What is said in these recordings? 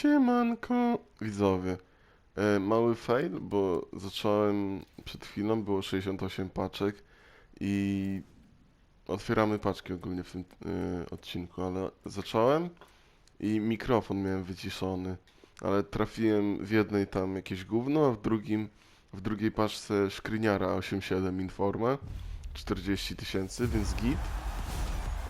Siemanko, widzowie. E, mały fail, bo zacząłem przed chwilą, było 68 paczek i otwieramy paczki ogólnie w tym e, odcinku, ale zacząłem i mikrofon miałem wyciszony, ale trafiłem w jednej tam jakieś gówno, a w drugim, w drugiej paczce szkryniara 8.7 Informa 40 tysięcy, więc git.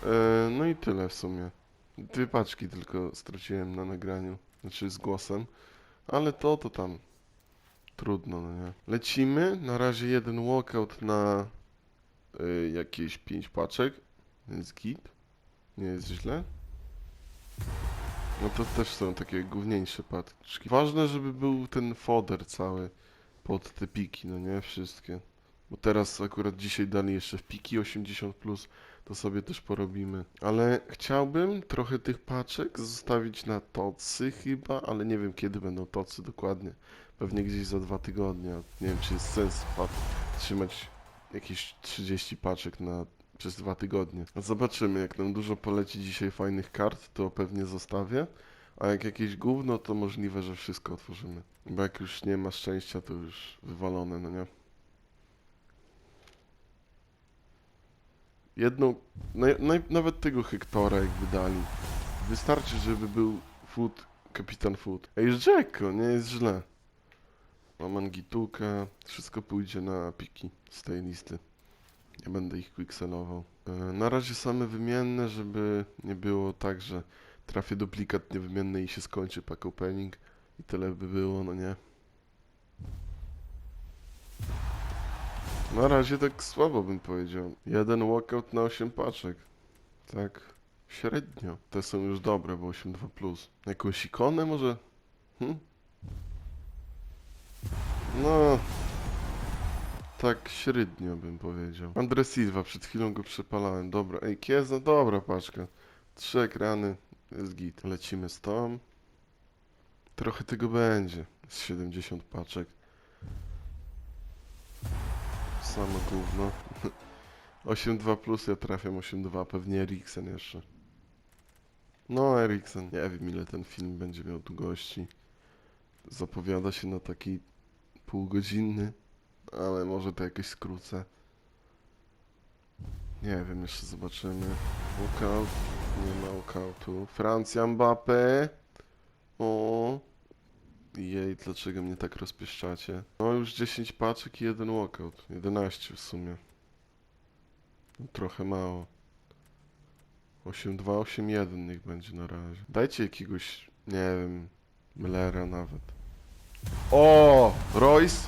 E, no i tyle w sumie. Dwie paczki tylko straciłem na nagraniu, znaczy z głosem, ale to to tam trudno, no nie. Lecimy, na razie jeden walkout na y, jakieś pięć paczek, więc git, nie jest źle. No to też są takie główniejsze paczki. Ważne, żeby był ten foder cały pod te piki, no nie, wszystkie. Bo teraz akurat dzisiaj dali jeszcze w piki 80+, plus, to sobie też porobimy. Ale chciałbym trochę tych paczek zostawić na tocy chyba, ale nie wiem kiedy będą tocy dokładnie. Pewnie gdzieś za dwa tygodnie. Nie wiem czy jest sens trzymać jakieś 30 paczek na przez dwa tygodnie. Zobaczymy, jak nam dużo poleci dzisiaj fajnych kart, to pewnie zostawię. A jak jakieś gówno, to możliwe, że wszystko otworzymy. Bo jak już nie ma szczęścia, to już wywalone, no nie? Jedną, nawet tego Hektora jakby dali. Wystarczy, żeby był Food, Kapitan Food. Ej, Jacko, nie jest źle. Mam Angitukę, wszystko pójdzie na piki z tej listy. Nie będę ich quickselował. E, na razie same wymienne, żeby nie było tak, że trafię duplikat niewymienny i się skończy pack opening. I tyle by było, no nie? Na razie tak słabo bym powiedział. Jeden walkout na 8 paczek. Tak średnio. Te są już dobre, bo 8.2+. Plus. Jakąś ikonę może? Hm? No... Tak średnio bym powiedział. Andre Silva, przed chwilą go przepalałem. Dobra, ej, Kieza, dobra paczka. Trzy ekrany, jest git. Lecimy z tą. Trochę tego będzie. Z 70 paczek. Samo gówno. 8.2 plus ja trafiam 8.2, pewnie Eriksen jeszcze. No Eriksen, nie wiem ile ten film będzie miał długości. Zapowiada się na taki półgodzinny, ale może to jakoś skrócę. Nie wiem, jeszcze zobaczymy. Walkout, nie ma walkoutu. Francja Mbappé. O. Jej, dlaczego mnie tak rozpieszczacie? No już 10 paczek i jeden walkout. 11 w sumie. No, trochę mało. 8-2, 8-1 niech będzie na razie. Dajcie jakiegoś, nie wiem, Millera nawet. O, Royce,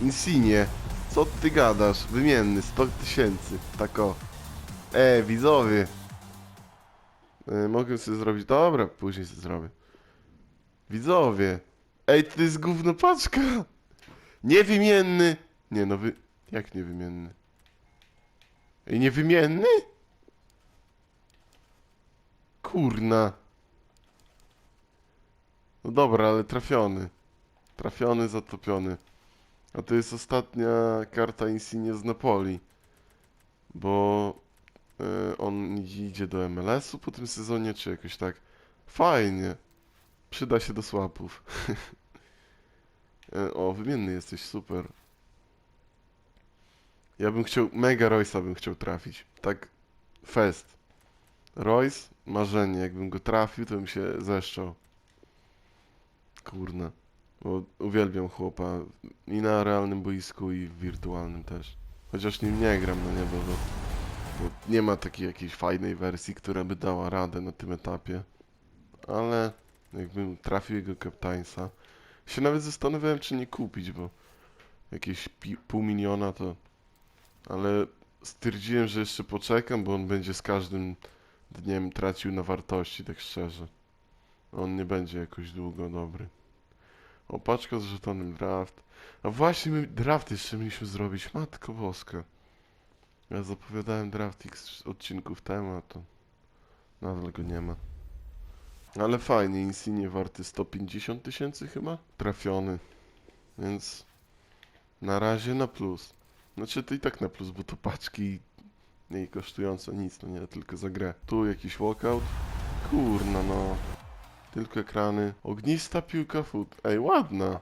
Insigne. Co ty gadasz? Wymienny, 100 tysięcy. Tak o. E, widzowie. E, mogę sobie zrobić, dobra, później sobie zrobię. Widzowie. Ej, to jest gówno paczka. Niewymienny. Nie no, wy... Jak niewymienny? Ej, niewymienny? Kurna. No dobra, ale trafiony. Trafiony, zatopiony. A to jest ostatnia karta Insigne z Napoli. Bo e, on idzie do MLS-u po tym sezonie, czy jakoś tak. Fajnie. Przyda się do słapów. E, o, wymienny jesteś, super. Ja bym chciał, mega Royce'a bym chciał trafić. Tak, fest. Royce, marzenie. Jakbym go trafił, to bym się zeszczał. Kurna. Bo uwielbiam chłopa i na realnym boisku, i w wirtualnym też. Chociaż nim nie gram, no nie, bo, bo, bo nie ma takiej jakiejś fajnej wersji, która by dała radę na tym etapie. Ale jakbym trafił jego kaptańsa, się nawet zastanawiałem, czy nie kupić, bo jakieś pół miliona to... Ale stwierdziłem, że jeszcze poczekam, bo on będzie z każdym dniem tracił na wartości, tak szczerze. On nie będzie jakoś długo dobry. O, paczka z żetonem draft. A właśnie, my draft jeszcze mieliśmy zrobić. Matko boska. Ja zapowiadałem draft x odcinków temu, a to nadal go nie ma. Ale fajnie, Insigne warty 150 tysięcy chyba? Trafiony. Więc na razie na plus. Znaczy to i tak na plus, bo to paczki nie kosztujące nic, no nie, tylko za grę. Tu jakiś walkout. Kurna no. tylko ekrany. Ognista piłka foot. Ej, ładna.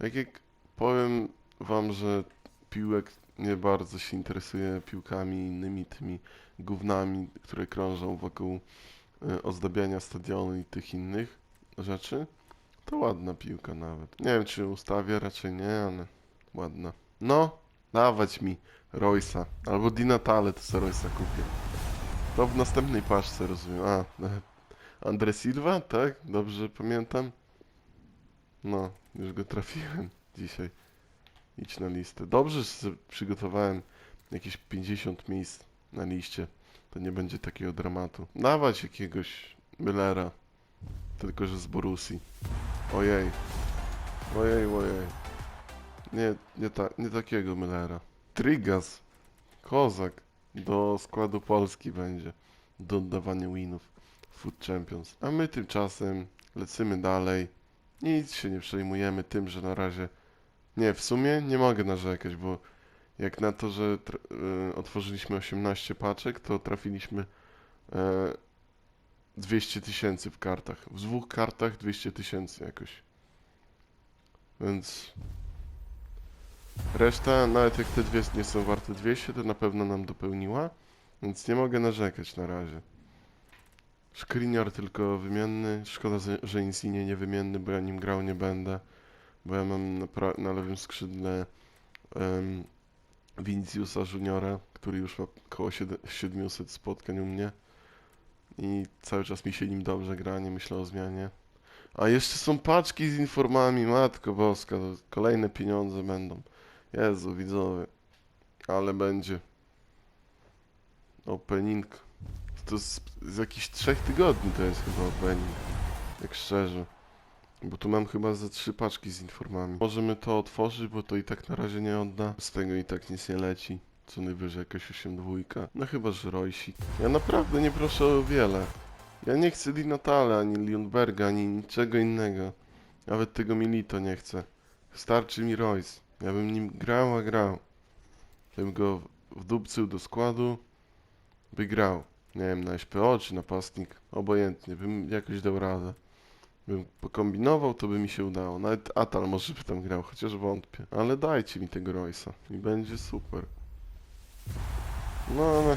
Jak jak powiem wam, że piłek nie bardzo się interesuje piłkami i innymi tymi gównami, które krążą wokół ozdabiania stadionu i tych innych rzeczy, to ładna piłka nawet. Nie wiem, czy ustawię, raczej nie, ale ładna. No, dawać mi Roysa. Albo Di Natale, to sobie Roysa kupię. To w następnej paczce, rozumiem. A, e, Andre Silva, tak? Dobrze pamiętam? No, już go trafiłem dzisiaj. Idź na listę. Dobrze, że przygotowałem jakieś 50 miejsc na liście. To nie będzie takiego dramatu. Dawać jakiegoś Müllera. Tylko, że z Borusi. Ojej. Ojej, ojej. Nie, nie, ta, nie takiego Müllera. Trigas. Kozak. Do składu Polski będzie. Do oddawania winów. Food Champions. A my tymczasem lecimy dalej. Nic się nie przejmujemy tym, że na razie... Nie, w sumie nie mogę narzekać, bo jak na to, że e, otworzyliśmy 18 paczek, to trafiliśmy e, 200 tysięcy w kartach. W dwóch kartach 200 tysięcy jakoś. Więc reszta, nawet jak te dwie nie są warte 200, to na pewno nam dopełniła. Więc nie mogę narzekać na razie. Skriniar tylko wymienny. Szkoda, że- Insigne nie wymienny, bo ja nim grał nie będę. Bo ja mam na, na lewym skrzydle um, Viniciusa Juniora, który już ma około siedem- 700 spotkań u mnie. I cały czas mi się nim dobrze gra, nie myślę o zmianie. A jeszcze są paczki z informami, matko boska, kolejne pieniądze będą. Jezu, widzowie. Ale będzie. Opening. To z, z jakichś trzech tygodni to jest chyba opening. Jak szczerze. Bo tu mam chyba ze trzy paczki z informami. Możemy to otworzyć, bo to i tak na razie nie odda. Z tego i tak nic nie leci. Co najwyżej jakaś 8 dwójka. No chyba, że Roysi. Ja naprawdę nie proszę o wiele. Ja nie chcę Di Natale, ani Lundberga, ani niczego innego. Nawet tego Milito nie chcę. Starczy mi Royce. Ja bym nim grał, a grał. Bym go wdupcył do składu, by grał. Nie wiem, na SPO czy napastnik. Obojętnie, bym jakoś dał radę. Bym pokombinował, to by mi się udało. Nawet Atal może by tam grał, chociaż wątpię. Ale dajcie mi tego Royce'a i będzie super. No ale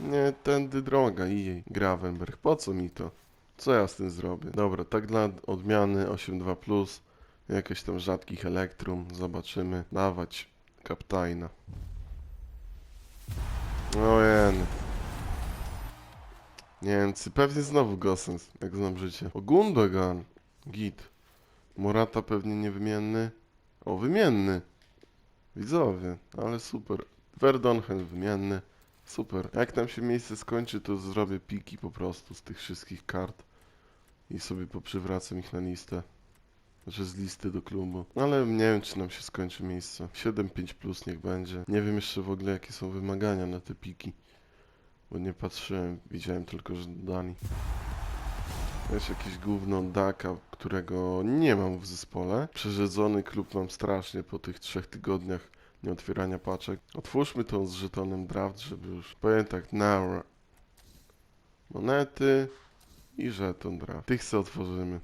nie tędy droga i jej. Gravenberg, po co mi to? Co ja z tym zrobię? Dobra, tak dla odmiany 8.2+, plus, jakieś tam rzadkich elektrum, zobaczymy. Dawać kaptajna. Ojej. Niemcy, pewnie znowu Gosens, jak znam życie. O, Gundogan. Git. Morata pewnie niewymienny. O, wymienny. Widzowie, ale super. Verdonchen wymienny. Super. Jak tam się miejsce skończy, to zrobię piki po prostu z tych wszystkich kart. I sobie poprzywracam ich na listę. Że z listy do klubu. Ale nie wiem, czy nam się skończy miejsce. 7-5 plus niech będzie. Nie wiem jeszcze w ogóle, jakie są wymagania na te piki. Bo nie patrzyłem, widziałem tylko, że dodali. Jest jakieś gówno Daka, którego nie mam w zespole. Przerzedzony klub mam strasznie po tych trzech tygodniach nieotwierania paczek. Otwórzmy to z żetonem draft, żeby już... Powiem tak, now. Monety i żeton draft. Tych se otworzymy.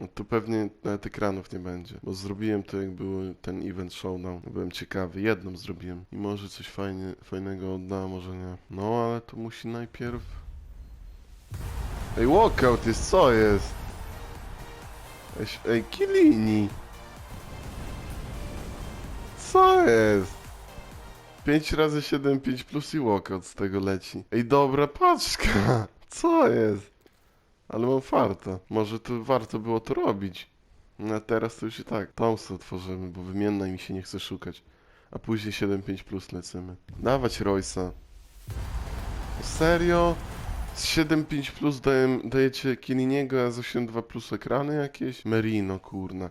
No to pewnie nawet ekranów nie będzie, bo zrobiłem to jak był ten event showdown. Byłem ciekawy, jedną zrobiłem i może coś fajnie, fajnego odda, może nie. No ale to musi najpierw... Ej, walkout jest, co jest? Ej, Ej, Kilini! Co jest? 5 razy 7, 5 plus i walkout z tego leci. Ej, dobra paczka! Co jest? Ale mam farta. Może to warto było to robić. No a teraz to już i tak. Tą sobie otworzymy, bo wymienna mi się nie chce szukać. A później 7.5 plus lecimy. Dawać Roysa. Serio? Z 7.5 plus dajem, dajecie Kieliniego, a z 8.2 plus ekrany jakieś? Merino, kurna.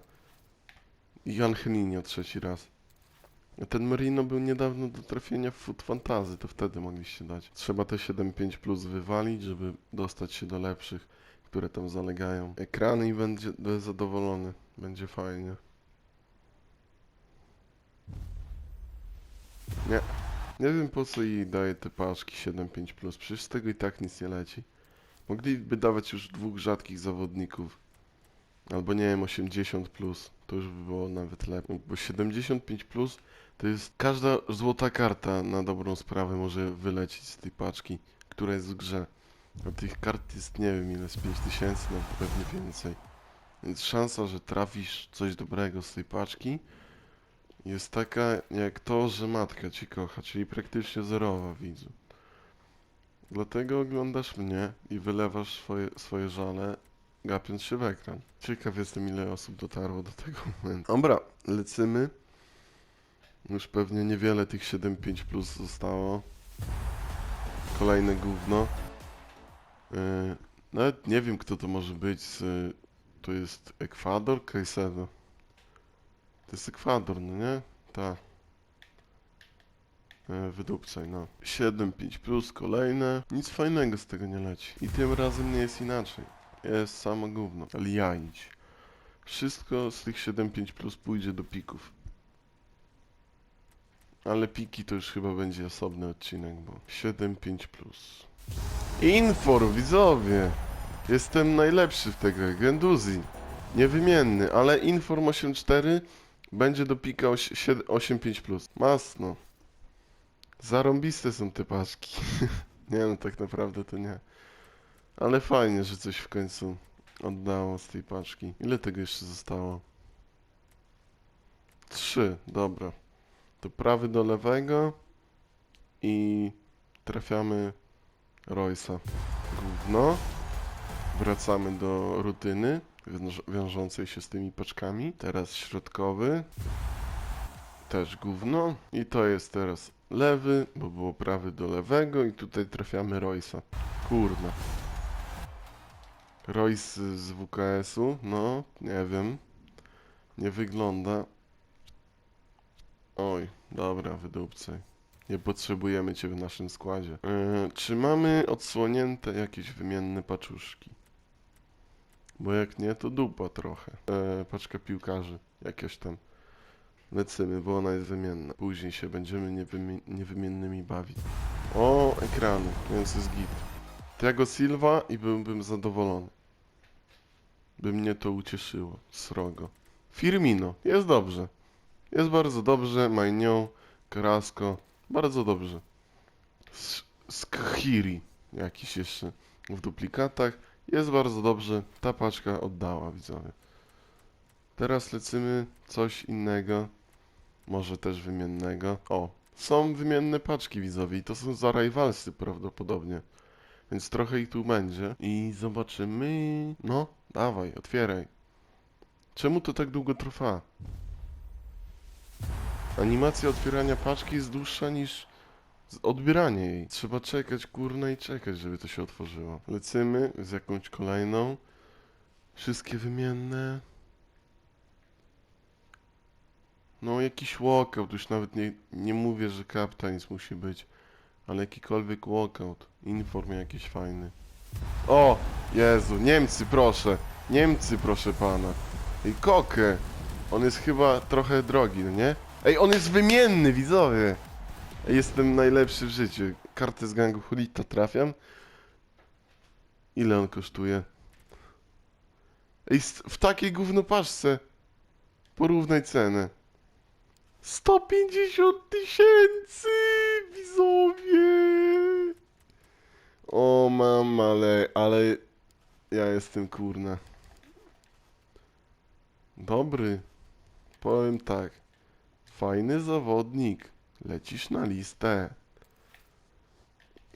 I Angelinio trzeci raz. Ten Merino był niedawno do trafienia w Food Fantasy, to wtedy mogliście dać. Trzeba te 7.5 plus wywalić, żeby dostać się do lepszych, które tam zalegają. Ekrany i będzie zadowolony. Będzie fajnie. Nie. Nie wiem po co jej daje te paczki 7.5 plus, przecież z tego i tak nic nie leci. Mogliby dawać już dwóch rzadkich zawodników. Albo nie wiem, 80 plus. To już by było nawet lepiej. Bo 75 plus to jest każda złota karta na dobrą sprawę może wylecieć z tej paczki, która jest w grze. A tych kart jest nie wiem ile, z 5000, no pewnie więcej. Więc szansa, że trafisz coś dobrego z tej paczki jest taka jak to, że matka cię kocha, czyli praktycznie zerowa widzu. Dlatego oglądasz mnie i wylewasz swoje, swoje żale, gapiąc się w ekran. Ciekaw jestem, ile osób dotarło do tego momentu. Dobra, lecimy. Już pewnie niewiele tych 7.5 plus zostało. Kolejne gówno. Yy, nawet nie wiem, kto to może być. To jest Ekwador? Caicedo. To jest Ekwador, no nie? Tak. E, Wydupcaj, no. 7-5 plus, kolejne. Nic fajnego z tego nie leci. I tym razem nie jest inaczej. Jest samo gówno. Jajć. Wszystko z tych 7-5 plus pójdzie do pików. Ale piki to już chyba będzie osobny odcinek, bo 7-5 plus. Infor, widzowie! Jestem najlepszy w tej grze. Genduzi. Niewymienny, ale Inform 8.4 będzie do pika 8.5 plus. Masno. Zarąbiste są te paczki. nie no, tak naprawdę to nie. Ale fajnie, że coś w końcu oddało z tej paczki. Ile tego jeszcze zostało? Trzy, dobra. To prawy do lewego i trafiamy Roysa. Gówno. Wracamy do rutyny wiąż- wiążącej się z tymi paczkami. Teraz środkowy. Też gówno. I to jest teraz lewy, bo było prawy do lewego i tutaj trafiamy Roysa. Kurna. Royce z WKS-u? No, nie wiem. Nie wygląda. Oj, dobra, wydupcaj. Nie potrzebujemy cię w naszym składzie. Yy, czy mamy odsłonięte jakieś wymienne paczuszki? Bo jak nie, to dupa trochę. Yy, paczka piłkarzy, jakieś tam. Lecimy, bo ona jest wymienna. Później się będziemy niewymi niewymiennymi bawić. O, ekrany, więc jest git. Tego Silva i byłbym zadowolony. By mnie to ucieszyło. Srogo. Firmino, jest dobrze. Jest bardzo dobrze. Majnią, Carrasco, bardzo dobrze. Skhiri, jakiś jeszcze w duplikatach. Jest bardzo dobrze. Ta paczka oddała, widzowie. Teraz lecimy coś innego. Może też wymiennego. O, są wymienne paczki widzowie i to są za rajwalsy prawdopodobnie. Więc trochę ich tu będzie. I zobaczymy. No, dawaj, otwieraj. Czemu to tak długo trwa? Animacja otwierania paczki jest dłuższa niż odbieranie jej. Trzeba czekać, kurna, i czekać, żeby to się otworzyło. Lecimy z jakąś kolejną. Wszystkie wymienne. No, jakiś walkout, już nawet nie, nie mówię, że kaptańs musi być, ale jakikolwiek walkout, inform jakiś fajny. O, Jezu, Niemcy, proszę, Niemcy, proszę pana. I Kokę, on jest chyba trochę drogi, no nie? Ej, on jest wymienny, widzowie. Jestem najlepszy w życiu. Kartę z gangu Hulita trafiam. Ile on kosztuje? Ej, w takiej gówno paczce. Porównaj cenę. 150 tysięcy, widzowie! O mam, ale, ale ja jestem kurna. Dobry. Powiem tak. Fajny zawodnik. Lecisz na listę.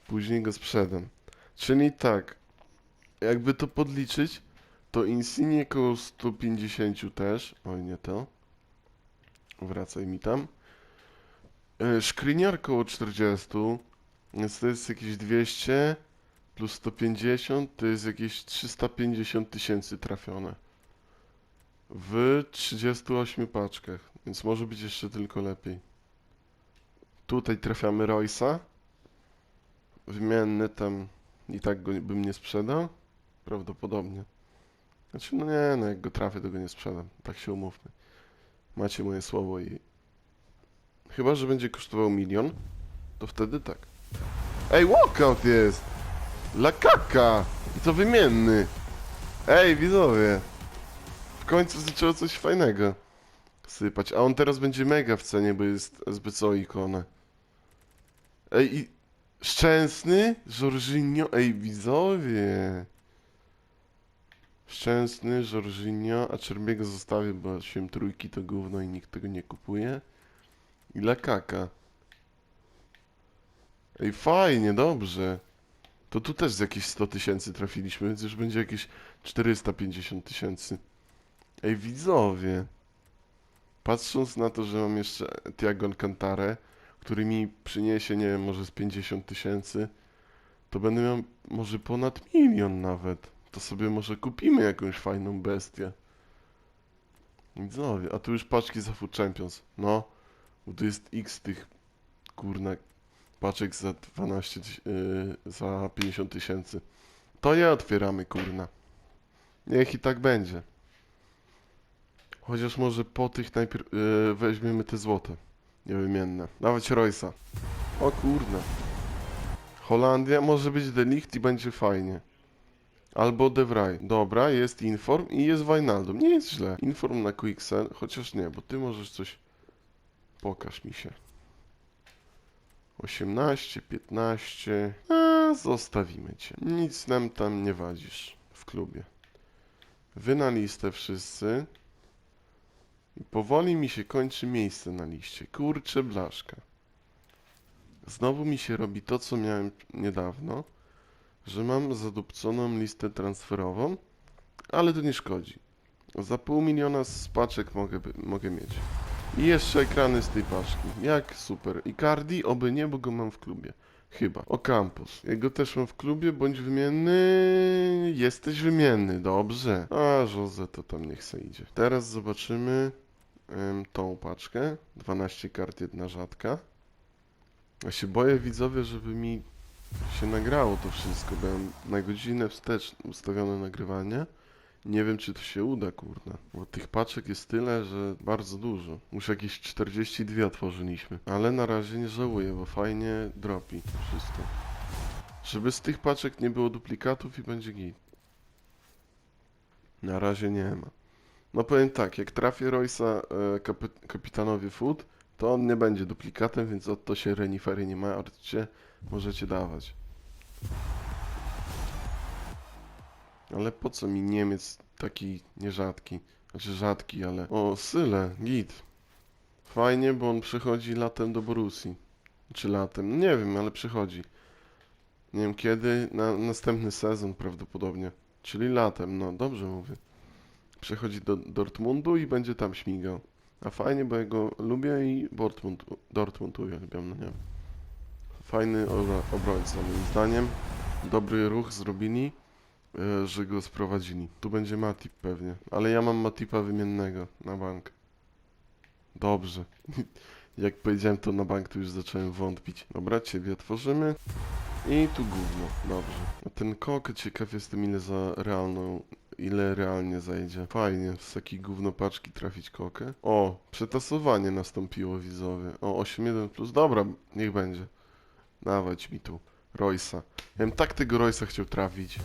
Później go sprzedam. Czyli tak. Jakby to podliczyć, to Insigne koło 150 też. Oj, nie to. Wracaj mi tam. E, Szkliniar koło 40. Więc to jest jakieś 200 plus 150 to jest jakieś 350 tysięcy trafione. W 38 paczkach, więc może być jeszcze tylko lepiej. Tutaj trafiamy Roysa. Wymienny tam i tak go bym nie sprzedał. Prawdopodobnie. Znaczy, no nie, no jak go trafię, to go nie sprzedam. Tak się umówmy. Macie moje słowo i... Chyba, że będzie kosztował milion, to wtedy tak. Ej, walkout jest! Lakaka! I to wymienny. Ej, widzowie. W końcu zaczęło coś fajnego sypać. A on teraz będzie mega w cenie, bo jest SBCO ikonę. Ej, i... Szczęsny? Jorginho? Ej, widzowie. Szczęsny, Jorginho, a Czerbiego zostawię, bo 8 trójki to gówno i nikt tego nie kupuje. I Lakaka. Ej, fajnie, dobrze. To tu też z jakieś 100 tysięcy trafiliśmy, więc już będzie jakieś 450 tysięcy. Ej, widzowie. Patrząc na to, że mam jeszcze Tiago Alcantarę, który mi przyniesie, nie wiem, może z 50 tysięcy, to będę miał może ponad milion nawet. To sobie może kupimy jakąś fajną bestię. Widzowie, a tu już paczki za Food Champions. No, bo tu jest x tych, kurna, paczek za 12, tyś- yy, za 50 tysięcy. To je otwieramy, kurna. Niech i tak będzie. Chociaż może po tych najpierw yy, weźmiemy te złote. Niewymienne. Dawać Roysa. O kurna. Holandia może być Delicht i będzie fajnie. Albo De Vrij. Dobra, jest Inform i jest Wijnaldum. Nie jest źle. Inform na Quicksell, chociaż nie, bo ty możesz coś... Pokaż mi się. 18, 15... A, zostawimy cię. Nic nam tam nie wadzisz w klubie. Wy na listę wszyscy. Powoli mi się kończy miejsce na liście. Kurczę blaszka. Znowu mi się robi to, co miałem niedawno, że mam zadupconą listę transferową, ale to nie szkodzi. Za pół miliona z paczek mogę, mogę mieć. I jeszcze ekrany z tej paczki. Jak super. I Cardi, oby nie, bo go mam w klubie. Chyba. O Campus. Jego też mam w klubie, bądź wymienny. Jesteś wymienny, dobrze. A, Jose to tam niech se idzie. Teraz zobaczymy tą paczkę. 12 kart, jedna rzadka. Ja się boję, widzowie, żeby mi się nagrało to wszystko, mam na godzinę wstecz ustawione nagrywanie. Nie wiem, czy to się uda, kurna. Bo tych paczek jest tyle, że bardzo dużo. Już jakieś 42 otworzyliśmy. Ale na razie nie żałuję, bo fajnie dropi wszystko. Żeby z tych paczek nie było duplikatów i będzie git. Na razie nie ma. No powiem tak, jak trafię Roysa e, kapi- kapitanowi Food, to on nie będzie duplikatem, więc od to się renifery nie martwcie, możecie dawać. Ale po co mi Niemiec taki nierzadki? Znaczy rzadki, ale... O, Syle, git. Fajnie, bo on przychodzi latem do Borussii. Czy latem? Nie wiem, ale przychodzi. Nie wiem kiedy, na następny sezon prawdopodobnie. Czyli latem, no dobrze mówię. Przychodzi do Dortmundu i będzie tam śmigał. A fajnie, bo ja go lubię i Dortmund, Dortmund uwielbiam, no nie Fajny obro- obrońca, moim zdaniem. Dobry ruch zrobili, e, że go sprowadzili. Tu będzie Matip pewnie, ale ja mam Matipa wymiennego na bank. Dobrze. Jak powiedziałem to na bank, to już zacząłem wątpić. Dobra, ciebie otworzymy. I tu gówno, dobrze. A ten kok, ciekaw jestem ile za realną, ile realnie zajdzie. Fajnie, z takiej gówno paczki trafić kokę. O, przetasowanie nastąpiło widzowie. O, 8.1 plus, dobra, niech będzie. Dawać mi tu Roysa. Ja bym tak tego Roysa chciał trafić.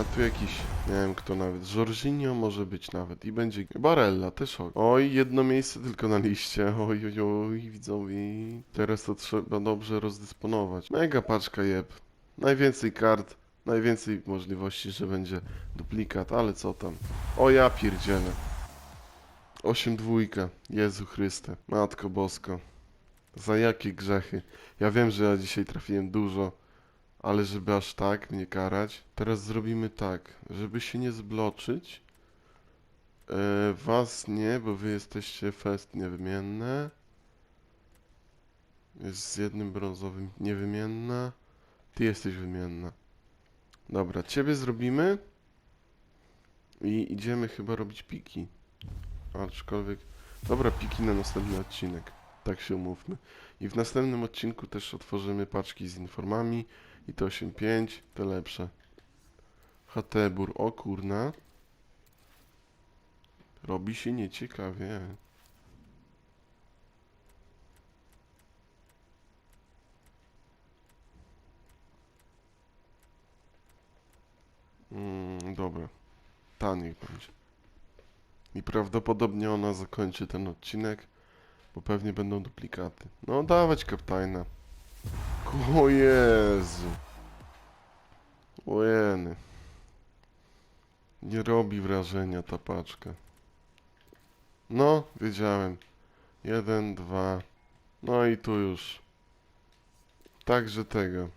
A tu jakiś, nie wiem kto nawet, Jorginho może być nawet i będzie Barella też. Oj, jedno miejsce tylko na liście. Oj, oj, oj, widzowie. Teraz to trzeba dobrze rozdysponować. Mega paczka jeb. Najwięcej kart, najwięcej możliwości, że będzie duplikat, ale co tam. O ja pierdzielę. 8 dwójka. Jezu Chryste. Matko Bosko. Za jakie grzechy? Ja wiem, że ja dzisiaj trafiłem dużo, ale żeby aż tak mnie karać. Teraz zrobimy tak, żeby się nie zbloczyć. E, was nie, bo wy jesteście fest niewymienne. Jest z jednym brązowym niewymienna. Ty jesteś wymienna. Dobra, ciebie zrobimy. I idziemy chyba robić piki. Aczkolwiek. Dobra, piki na następny odcinek. Tak się umówmy. I w następnym odcinku też otworzymy paczki z informami. I to 8.5, te lepsze. Hatebur, o kurna. Robi się nieciekawie. Ta niech będzie. I prawdopodobnie ona zakończy ten odcinek, bo pewnie będą duplikaty. No dawać kaptajna. O Jezu. Ojeny. Nie robi wrażenia ta paczka. No, wiedziałem. Jeden, dwa. No i tu już. Także tego.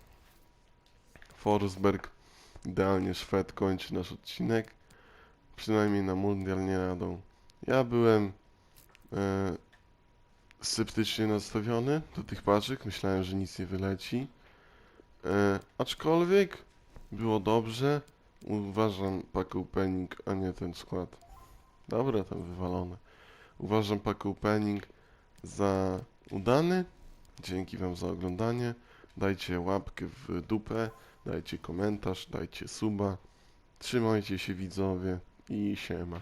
Forsberg, idealnie Szwed kończy nasz odcinek. Przynajmniej na mundial nie jadą. Ja byłem e, sceptycznie nastawiony do tych paczek. Myślałem, że nic nie wyleci. E, aczkolwiek było dobrze. Uważam pack opening, a nie ten skład. Dobra, tam wywalone. Uważam pack opening za udany. Dzięki Wam za oglądanie. Dajcie łapkę w dupę, dajcie komentarz, dajcie suba. Trzymajcie się widzowie i siema.